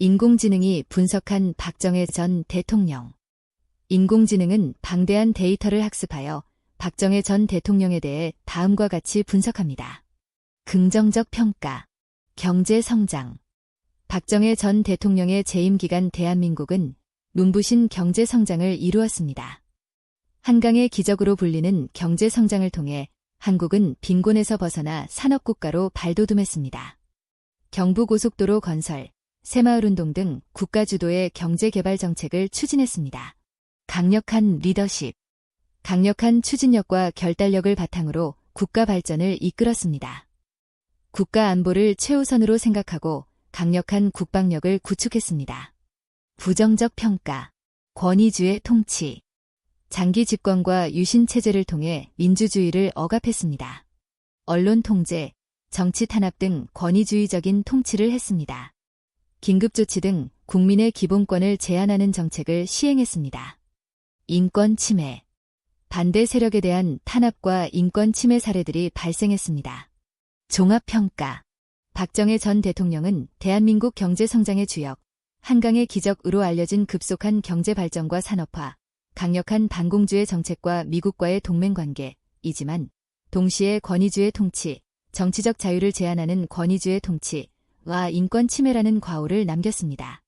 인공지능이 분석한 박정희 전 대통령. 인공지능은 방대한 데이터를 학습하여 박정희 전 대통령에 대해 다음과 같이 분석합니다. 긍정적 평가, 경제 성장. 박정희 전 대통령의 재임 기간 대한민국은 눈부신 경제 성장을 이루었습니다. 한강의 기적으로 불리는 경제 성장을 통해 한국은 빈곤에서 벗어나 산업국가로 발돋움했습니다. 경부고속도로 건설, 새마을운동 등 국가 주도의 경제개발 정책을 추진했습니다. 강력한 리더십, 강력한 추진력과 결단력을 바탕으로 국가 발전을 이끌었습니다. 국가 안보를 최우선으로 생각하고 강력한 국방력을 구축했습니다. 부정적 평가, 권위주의 통치, 장기 집권과 유신 체제를 통해 민주주의를 억압했습니다. 언론 통제, 정치 탄압 등 권위주의적인 통치를 했습니다. 긴급조치 등 국민의 기본권을 제한하는 정책을 시행했습니다. 인권 침해, 반대 세력에 대한 탄압과 인권 침해 사례들이 발생했습니다. 종합평가, 박정희 전 대통령은 대한민국 경제 성장의 주역, 한강의 기적으로 알려진 급속한 경제 발전과 산업화, 강력한 반공주의 정책과 미국과의 동맹관계 이지만 동시에 권위주의 통치, 정치적 자유를 제한하는 권위주의 통치 와 인권 침해라는 과오를 남겼습니다.